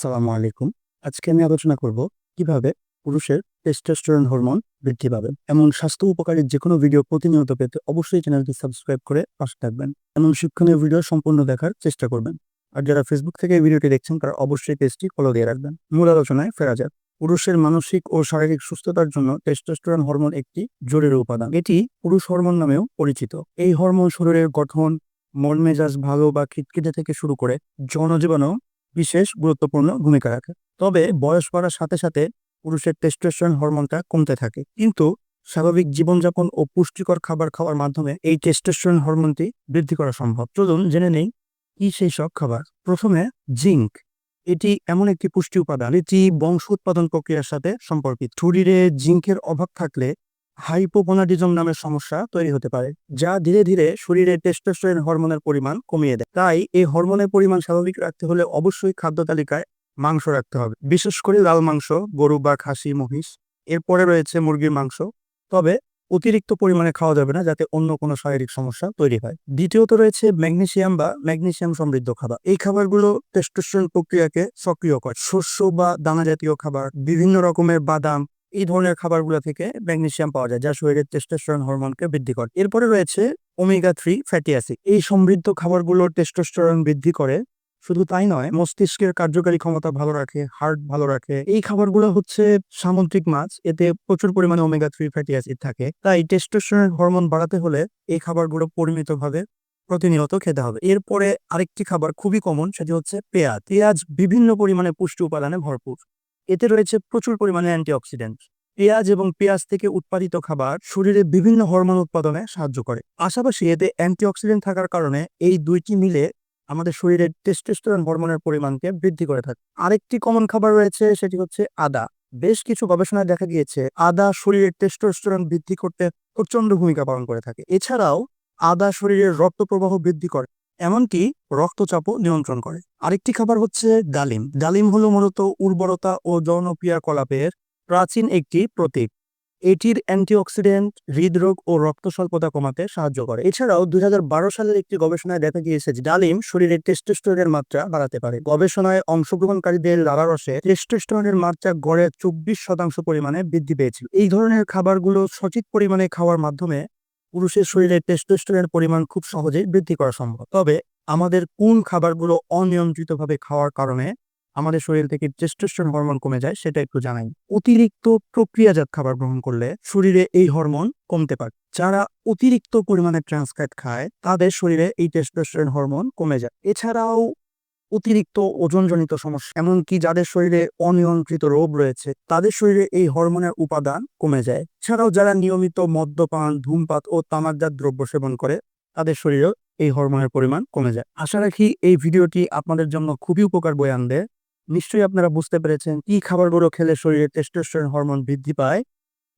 সালামু আলাইকুম। আজকে আমি আলোচনা করব কীভাবে পুরুষের টেস্টোস্টেরন হরমোন বৃদ্ধি পাবে। এমন স্বাস্থ্য উপকারী যে কোনো ভিডিও প্রতিনিয়ত পেতে অবশ্যই চ্যানেলটি সাবস্ক্রাইব করে পাশে থাকবেন। এমন শিক্ষণীয় ভিডিও সম্পূর্ণ দেখার চেষ্টা করবেন। আর যারা ফেসবুক থেকে ভিডিওটি দেখছেন, তারা অবশ্যই পেজটি ফলো দিয়ে রাখবেন। মূল আলোচনায় ফেরা যাক। পুরুষের মানসিক ও শারীরিক সুস্থতার জন্য টেস্টোস্টেরন হরমোন একটি জরুরি উপাদান। এটি পুরুষ হরমোন নামেও পরিচিত। এই হরমোন শরীরের গঠন, মন মেজাজ ভালো বা খিটখিটে থেকে শুরু করে জনজীবনেও বিশেষ গুরুত্বপূর্ণ ভূমিকা রাখে। তবে বয়স বাড়ার সাথে সাথে পুরুষের টেস্টোস্টেরন হরমোনটা কমতে থাকে। কিন্তু স্বাভাবিক জীবনযাপন ও পুষ্টিকর খাবার খাওয়ার মাধ্যমে এই টেস্টোস্টেরন হরমোনটি বৃদ্ধি করা সম্ভব। চলুন জেনে নেই কি সেই সব খাবার। প্রথমে জিঙ্ক। এটি এমন একটি পুষ্টি উপাদান। এটি বংশ উৎপাদন প্রক্রিয়ার সাথে সম্পর্কিত। শরীরে জিঙ্কের অভাব থাকলে হাইপোগোনাডিজম নামের সমস্যা তৈরি হতে পারে, যা ধীরে ধীরে শরীরে টেস্টোস্টেরন হরমোনের পরিমাণ কমিয়ে দেয়। তাই এই হরমোনের পরিমাণ স্বাভাবিক রাখতে হলে অবশ্যই খাদ্য তালিকায় মাংস রাখতে হবে। বিশেষ করে লাল মাংস, গরু বা খাসি, মহিষ, এরপরে রয়েছে মুরগির মাংস। তবে অতিরিক্ত পরিমাণে খাওয়া যাবে না, যাতে অন্য কোনো শারীরিক সমস্যা তৈরি হয়। দ্বিতীয়ত রয়েছে ম্যাগনেশিয়াম বা ম্যাগনেশিয়াম সমৃদ্ধ খাবার। এই খাবারগুলো টেস্টোস্টেরন প্রক্রিয়াকে সক্রিয় করে। শস্য বা দানা জাতীয় খাবার, বিভিন্ন রকমের বাদাম এই ধরনের খাবারগুলো থেকে ম্যাগনেশিয়াম পাওয়া যায়, যা শরীরের টেস্টোস্টেরন হরমোনকে বৃদ্ধি করে। এরপরে রয়েছে ওমেগা থ্রি ফ্যাটি অ্যাসিড এই সমৃদ্ধ খাবারগুলো টেস্টোস্টেরন বৃদ্ধি করে। শুধু তাই নয়, মস্তিষ্কের কার্যকারী ক্ষমতা ভালো রাখে হার্ট ভালো রাখে। এই খাবারগুলো হচ্ছে সামুদ্রিক মাছ, এতে প্রচুর পরিমাণে ওমেগা থ্রি ফ্যাটি অ্যাসিড থাকে। তাই টেস্টোস্টেরন হরমোন বাড়াতে হলে এই খাবারগুলো পরিমিতভাবে প্রতিনিয়ত খেতে হবে। এরপরে আরেকটি খাবার খুবই কমন সেটি হচ্ছে পেঁয়াজ। পেঁয়াজ বিভিন্ন পরিমাণে পুষ্টি উপাদানে ভরপুর। এতে রয়েছে প্রচুর পরিমাণে অ্যান্টিঅক্সিডেন্ট পেঁয়াজ এবং পেঁয়াজ থেকে উৎপাদিত খাবার শরীরে বিভিন্ন হরমোন উৎপাদনে সাহায্য করে। পাশাপাশি এতে অ্যান্টিঅক্সিডেন্ট থাকার কারণে এই দুইটি মিলে আমাদের শরীরের টেস্টোস্টেরন হরমোনের পরিমাণকে বৃদ্ধি করে থাকে। আরেকটি কমন খাবার রয়েছে, সেটি হচ্ছে আদা। বেশ কিছু গবেষণায় দেখা গিয়েছে, আদা শরীরের টেস্টোস্টেরন বৃদ্ধি করতে প্রচণ্ড ভূমিকা পালন করে থাকে। এছাড়াও, আদা শরীরের রক্ত প্রবাহ বৃদ্ধি করে। এমনকি রক্তচাপও নিয়ন্ত্রণ করে। আরেকটি খাবার হচ্ছে ডালিম। ডালিম হলো মূলত উর্বরতা ও যৌনক্রিয়াকলাপের প্রাচীন একটি প্রতীক। এটির অ্যান্টিঅক্সিডেন্ট, হৃদরোগ ও রক্ত স্বল্পতা কমাতে সাহায্য করে। এছাড়াও দুই হাজার বারো সালের একটি গবেষণায় দেখা গিয়েছে যে ডালিম শরীরে টেস্টোস্টেরনের মাত্রা বাড়াতে পারে। গবেষণায় অংশগ্রহণকারীদের লালারসে টেস্টোস্টেরনের মাত্রা গড়ে চব্বিশ শতাংশ পরিমাণে বৃদ্ধি পেয়েছিল। এই ধরনের খাবারগুলো সঠিক পরিমাণে খাওয়ার মাধ্যমে পুরুষের শরীরে টেস্টোস্টেরনের পরিমাণ খুব সহজেই বৃদ্ধি করা সম্ভব। তবে আমাদের কোন খাবারগুলো অনিয়ন্ত্রিতভাবে খাওয়ার কারণে আমাদের শরীর থেকে টেস্টোস্টেরন হরমোন কমে যায় সেটা একটু জানাই। অতিরিক্ত প্রক্রিয়াজাত খাবার গ্রহণ করলে শরীরে এই হরমোন কমতে পারে। যারা অতিরিক্ত পরিমাণে ট্রান্সফ্যাট খায়, তাদের শরীরে এই টেস্টোস্টেরন হরমোন কমে যায়। এছাড়াও অতিরিক্ত ওজনজনিত সমস্যা, এমনকি যাদের শরীরে অনিয়ন্ত্রিত রোগ রয়েছে, তাদের শরীরে এই হরমোনের উপাদান কমে যায়। এছাড়াও যারা নিয়মিত মদ্যপান, ধূমপাত ও তামাকজাত দ্রব্য সেবন করে, তাদের শরীরেও এই হরমোনের পরিমাণ কমে যায়। আশা রাখি এই ভিডিওটি আপনাদের জন্য খুবই উপকার বয়ে আনবে। নিশ্চয়ই আপনারা বুঝতে পেরেছেন কি খাবারগুলো খেলে শরীরে টেস্টোস্টেরন হরমোন বৃদ্ধি পায়,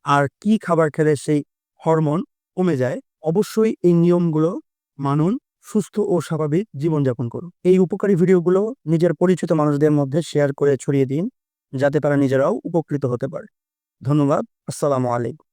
আর কি খাবার খেলে সেই হরমোন কমে যায়। অবশ্যই এই নিয়মগুলো মানুন সুস্থ ও স্বাভাবিক জীবনযাপন করুন। এই উপকারী ভিডিওগুলো নিজের পরিচিত মানুষদের মধ্যে শেয়ার করে ছড়িয়ে দিন, যাতে তারা নিজেরাও উপকৃত হতে পারে। ধন্যবাদ, আসসালামু আলাইকুম।